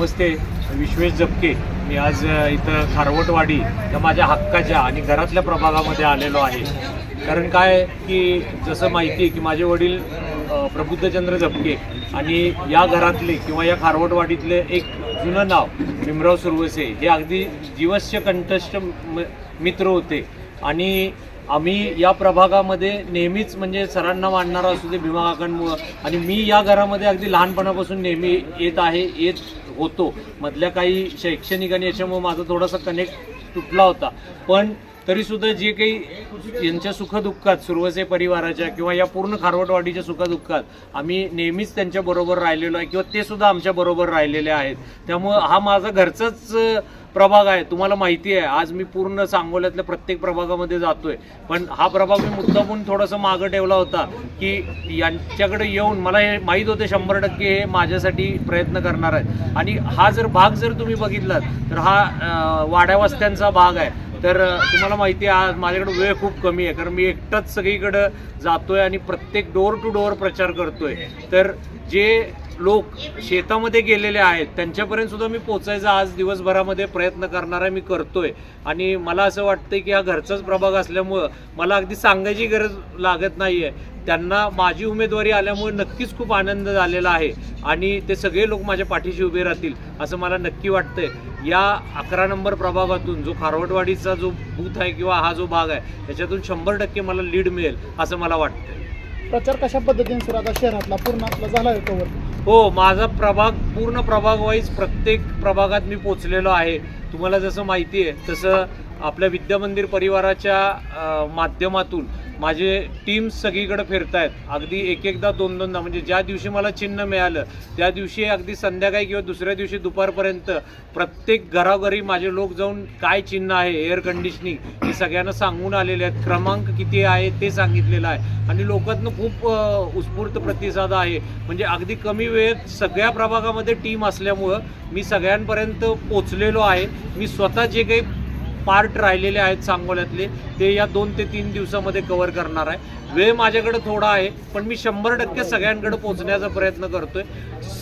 नमस्ते विश्वेश जपके. मी आज इथं खारवटवाडी या माझ्या हक्काच्या आणि घरातल्या प्रभागामध्ये आलेलो आहे. कारण काय की जसं माहिती आहे की माझे वडील प्रबुद्धचंद्र जपके आणि या घरातले किंवा या खारवटवाडीतले एक जुनं नाव भीमराव सुरवसे हे अगदी जीवस्य कंठस्थ म- मित्र होते. आणि आम्ही या प्रभागामध्ये नेहमीच म्हणजे सरांना मानणारा असू दे भीमा काकांमुळं आणि मी या घरामध्ये अगदी लहानपणापासून नेहमी येत आहे येत होतो. मधल्या काही शैक्षणिक आणि याच्यामुळे माझा थोडासा कनेक्ट तुटला होता. पण तरीसुद्धा जे काही यांच्या सुखदुःखात सुरवसे परिवाराच्या किंवा या पूर्ण खारवटवाडीच्या सुखदुःखात आम्ही नेहमीच त्यांच्याबरोबर राहिलेलो आहे किंवा ते सुद्धा आमच्याबरोबर राहिलेले आहेत. त्यामुळं हा माझा घरचाच प्रभाग आहे. तुम्हाला माहिती आहे आज मी पूर्ण सांगोल्यातल्या प्रत्येक प्रभागामध्ये जातोय. पण हा प्रभाग मी मुद्दामून थोडंसं मागं ठेवला होता की यांच्याकडे येऊन मला हे माहीत होते शंभर टक्के हे माझ्यासाठी प्रयत्न करणार आहेत. आणि हा जर भाग जर तुम्ही बघितलात तर हा वाड्यावस्त्यांचा भाग आहे. तर तुम्हाला माहिती आहे आज माझ्याकडे वेळ खूप कमी आहे. कारण मी एकटाच सगळीकडं जातोय आणि प्रत्येक डोअर टू डोअर प्रचार करतोय. तर जे लोक शेतामध्ये गेलेले आहेत. त्यांच्यापर्यंत सुद्धा मी पोचायचा आज दिवसभरामध्ये प्रयत्न करणार आहे मी करतोय. आणि मला असं वाटतं की हा घरचाच प्रभाग असल्यामुळं मला अगदी सांगायची गरज लागत नाही आहे त्यांना माझी उमेदवारी आल्यामुळे नक्कीच खूप आनंद झालेला आहे. आणि ते सगळे लोक माझ्या पाठीशी उभे राहतील असं मला नक्की वाटतंय. या अकरा नंबर प्रभागातून जो खारवटवाडीचा जो बूथ आहे किंवा हा जो भाग आहे त्याच्यातून शंभर टक्के मला लीड मिळेल असं मला वाटतंय. प्रचार कशा पद्धतीने सुरू आता शहरातला पूर्ण आपला झाला आहे कवर हो माझा प्रभाग पूर्ण प्रभाग वाईज प्रत्येक प्रभागात मी पोचलेलो आहे. तुम्हाला जसं माहिती आहे तसं आपल्या विद्यामंदिर परिवाराच्या अ, माध्यमातून माझे टीम्स सगळीकडे फिरतायत. अगदी एक एकदा दोन दोनदा. म्हणजे ज्या दिवशी मला चिन्ह मिळालं त्या दिवशी अगदी संध्याकाळी किंवा दुसऱ्या दिवशी दुपारपर्यंत प्रत्येक घराघरी माझे लोक जाऊन काय चिन्ह आहे एअर कंडिशनिंग हे सगळ्यांना सांगून आलेले आहेत. क्रमांक किती आहे ते सांगितलेलं आहे. आणि लोकांना खूप उत्स्फूर्त प्रतिसाद आहे. म्हणजे अगदी कमी वेळेत सगळ्या प्रभागामध्ये टीम असल्यामुळं मी सगळ्यांपर्यंत पोचलेलो आहे. मी स्वतः जे काही पार्ट राहिलेले आहेत सांगोल्यातले. ते या दोन ते तीन दिवसामध्ये कव्हर करणार आहे. वेळ माझ्याकडे थोडा आहे पण मी शंभर टक्के सगळ्यांकडे पोहोचण्याचा प्रयत्न करतोय.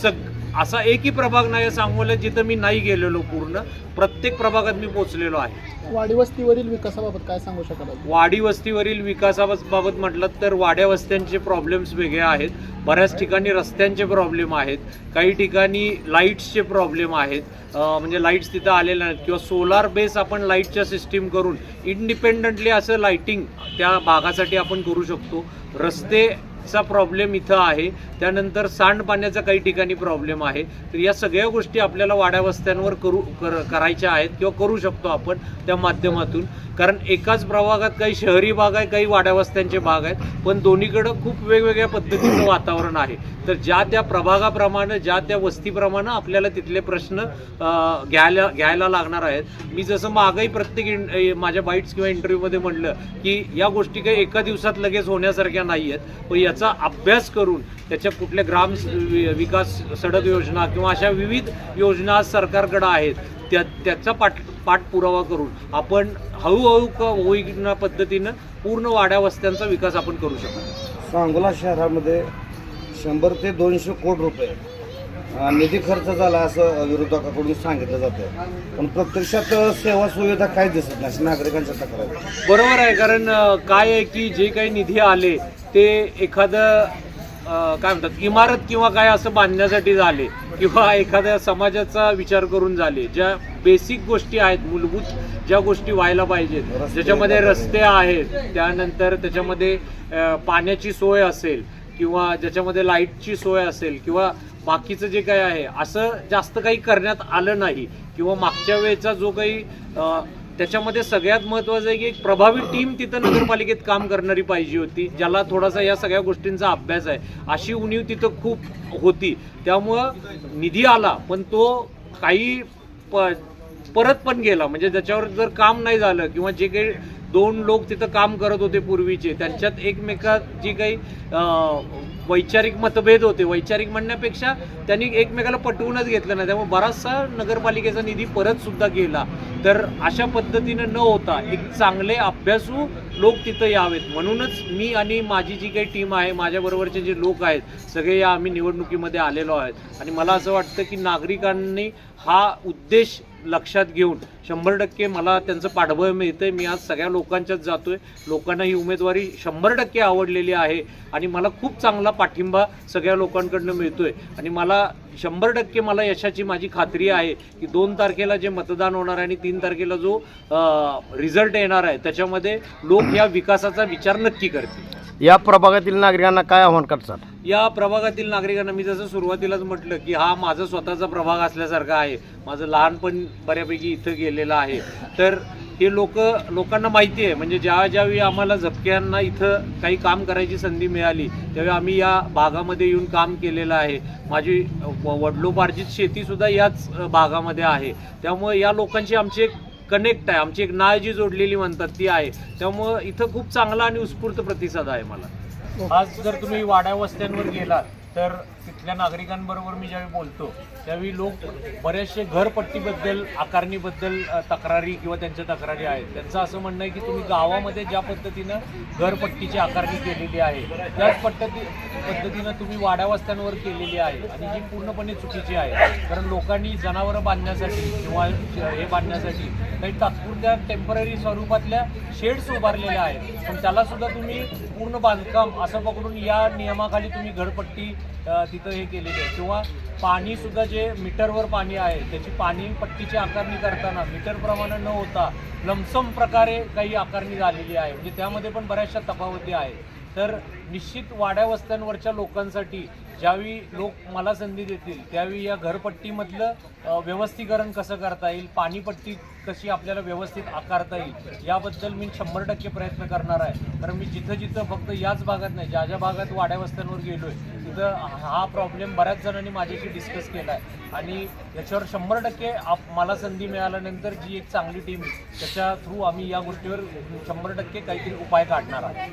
सग असा एकही प्रभाग नाही आहे सांगोल्यात जिथं मी नाही गेलेलो पूर्ण. प्रत्येक प्रभागात मी पोहोचलेलो आहे. वाडी वस्तीवरील विकासाबाबत काय सांगू शकाल? वाडी वस्तीवरील विकासाबाबत म्हटलं तर वाड्या वस्त्यांचे प्रॉब्लेम्स वेगळे आहेत. बऱ्याच ठिकाणी रस्त्यांचे प्रॉब्लेम आहेत. काही ठिकाणी लाईट्सचे प्रॉब्लेम आहेत. म्हणजे लाईट्स तिथं आलेल्या नाहीत. किंवा सोलार बेस आपण लाईटच्या सिस्टीम करून इंडिपेंडंटली असं लाईटिंग त्या भागासाठी आपण करू शकतो. रस्ते चा प्रॉब्लेम इथं आहे. त्यानंतर सांडपाण्याचा काही ठिकाणी प्रॉब्लेम आहे. तर या सगळ्या गोष्टी आपल्याला वाड्या वस्त्यांवर करू कर व्हायच्या आहेत किंवा करू शकतो आपण त्या माध्यमातून. कारण एकाच प्रभागात काही शहरी भाग आहे काही वाड्यावस्त्यांचे भाग आहेत पण दोन्हीकडं खूप वेगवेगळ्या पद्धतीचं वातावरण आहे. तर ज्या त्या प्रभागाप्रमाणे ज्या त्या वस्तीप्रमाणे आपल्याला तिथले प्रश्न घ्यायला घ्यायला लागणार आहेत. मी जसं मागही प्रत्येक इन- माझ्या बाईट्स किंवा इंटरव्ह्यूमध्ये म्हणलं की या गोष्टी काही एका दिवसात लगेच होण्यासारख्या नाही आहेत पण याचा अभ्यास करून त्याच्या कुठल्या ग्राम वि- विकास सडक योजना किंवा अशा विविध योजना आज आहेत. त्या त्याचा पाठ पाठपुरावा करून आपण हळूहळू क होईना पद्धतीनं पूर्ण वाड्या वस्त्यांचा विकास आपण करू शकतो सांगोला शहरामध्ये शंभर ते दोनशे कोटी रुपये निधी खर्च झाला असं विरोधकाकडून सांगितलं जातं पण प्रत्यक्षात सेवा सुविधा काय दिसत नाही नागरिकांच्या तक्रार. बरोबर आहे कारण काय आहे की जे काही निधी आले ते एखादं काय म्हणतात इमारत किंवा काय असं बांधण्यासाठी झाले किंवा एखाद्या समाजाचा विचार करून झाले ज्या बेसिक गोष्टी आहेत मूलभूत ज्या गोष्टी व्हायला पाहिजेत ज्याच्यामध्ये. रस्ते आहेत त्यानंतर त्याच्यामध्ये पाण्याची सोय असेल किंवा ज्याच्यामध्ये लाईटची सोय असेल किंवा बाकीचं जे काही आहे असं जास्त काही करण्यात आलं नाही किंवा मागच्या वेळेचा जो काही त्याच्यामध्ये सगळ्यात महत्त्वाचं आहे की एक प्रभावी टीम तिथं नगरपालिकेत काम करणारी पाहिजे होती ज्याला थोडासा या सगळ्या गोष्टींचा अभ्यास आहे. अशी उणीव तिथं खूप होती. त्यामुळं निधी आला पण तो काही प परत पण गेला. म्हणजे ज्याच्यावर जर काम नाही झालं किंवा जे काही दोन लोक तिथं काम करत होते पूर्वीचे. त्यांच्यात एकमेकात जी काही वैचारिक मतभेद होते. वैचारिक म्हणण्यापेक्षा त्यांनी एकमेकाला पटवूनच घेतलं नाही. त्यामुळे बराचसा नगरपालिकेचा निधी परत सुद्धा गेला. तर अशा पद्धतीनं न होता एक चांगले अभ्यासू लोक तिथं यावेत. म्हणूनच मी आणि माझी जी काही टीम आहे माझ्याबरोबरचे जे लोक आहेत सगळे या आम्ही निवडणुकीमध्ये आलेलो आहेत. आणि मला असं वाटतं की नागरिकांनी हा उद्देश लक्षात घेऊन शंभर टक्के मला त्यांचं पाठबळ मिळतंय. मी आज सगळ्या लोकांच्याच जातोय. लोकांना ही उमेदवारी शंभर टक्के आवडलेली आहे आणि मला खूप चांगला पाठिंबा सगळ्या लोकांकडनं मिळतोय. आणि मला शंभर टक्के मला यशाची माझी खात्री आहे की दोन तारखेला जे मतदान होणार आहे आणि तीन तारखेला जो रिझल्ट येणार आहे त्याच्यामध्ये लोक या विकासाचा विचार नक्की करतील. या प्रभागातील नागरिकांना काय आव्हान करतात? या प्रभागातील नागरिकांना मी जसं सुरुवातीलाच म्हटलं की हा माझा स्वतःचा प्रभाग असल्यासारखा आहे. माझं लहानपण बऱ्यापैकी इथं गेलेलं आहे. तर हे लोक लोकांना माहिती आहे. म्हणजे ज्या ज्यावेळी आम्हाला झपक्यांना इथं काही काम करायची संधी मिळाली त्यावेळी आम्ही या भागामध्ये येऊन काम केलेलं आहे. माझी व- वडिलोपार्जित शेतीसुद्धा याच भागामध्ये आहे. त्यामुळे या लोकांची आमची एक कनेक्ट आहे. आमची एक नाळ जी जोडलेली म्हणतात ती आहे. त्यामुळं इथं खूप चांगला आणि उत्स्फूर्त प्रतिसाद आहे मला. आज जर तुम्ही वाड्या वस्त्यांवर गेलात तर तिथल्या नागरिकांबरोबर मी ज्यावेळी बोलतो त्यावेळी लोक बरेचसे घरपट्टीबद्दल आकारणीबद्दल तक्रारी किंवा त्यांच्या तक्रारी आहेत. त्यांचं असं म्हणणं आहे की तुम्ही गावामध्ये ज्या पद्धतीनं घरपट्टीची आकारणी केलेली आहे त्याच पद्धती पद्धतीनं तुम्ही वाड्यावस्त्यांवर केलेली आहे आणि ही पूर्णपणे चुकीची आहे. कारण लोकांनी जनावरं बांधण्यासाठी किंवा हे बांधण्यासाठी काही तात्पुरत्या टेंपररी स्वरूपातल्या शेड्स उभारलेल्या आहेत. पण त्यालासुद्धा तुम्ही पूर्ण बांधकाम असं पकडून या नियमाखाली तुम्ही घरपट्टी तिथं हे केलेली आहे. किंवा पाणी सुद्धा जे मीटरवर पाणी आहे त्याची पाणी पट्टीची आकारणी करताना मीटरप्रमाणे न होता लमसम प्रकारे काही आकारणी झालेली आहे. म्हणजे त्यामध्ये पण बऱ्याचशा तफावती आहेत. तर निश्चित वाड्या वस्त्यांवरच्या लोकांसाठी ज्यावेळी लोक मला संधी देतील त्यावेळी या घरपट्टीमधलं व्यवस्थीकरण कसं करता येईल पाणीपट्टी कशी आपल्याला व्यवस्थित आकारता येईल याबद्दल मी शंभर टक्के प्रयत्न करणार आहे. कारण मी जिथं जिथं फक्त याच भागात नाही ज्या ज्या भागात वाड्या वस्त्यांवर गेलो आहे तिथं हा प्रॉब्लेम बऱ्याच जणांनी माझ्याशी डिस्कस केला आहे. आणि याच्यावर शंभर टक्के आप मला संधी मिळाल्यानंतर जी एक चांगली टीम त्याच्या थ्रू आम्ही या गोष्टीवर शंभर टक्के काहीतरी उपाय काढणार आहोत.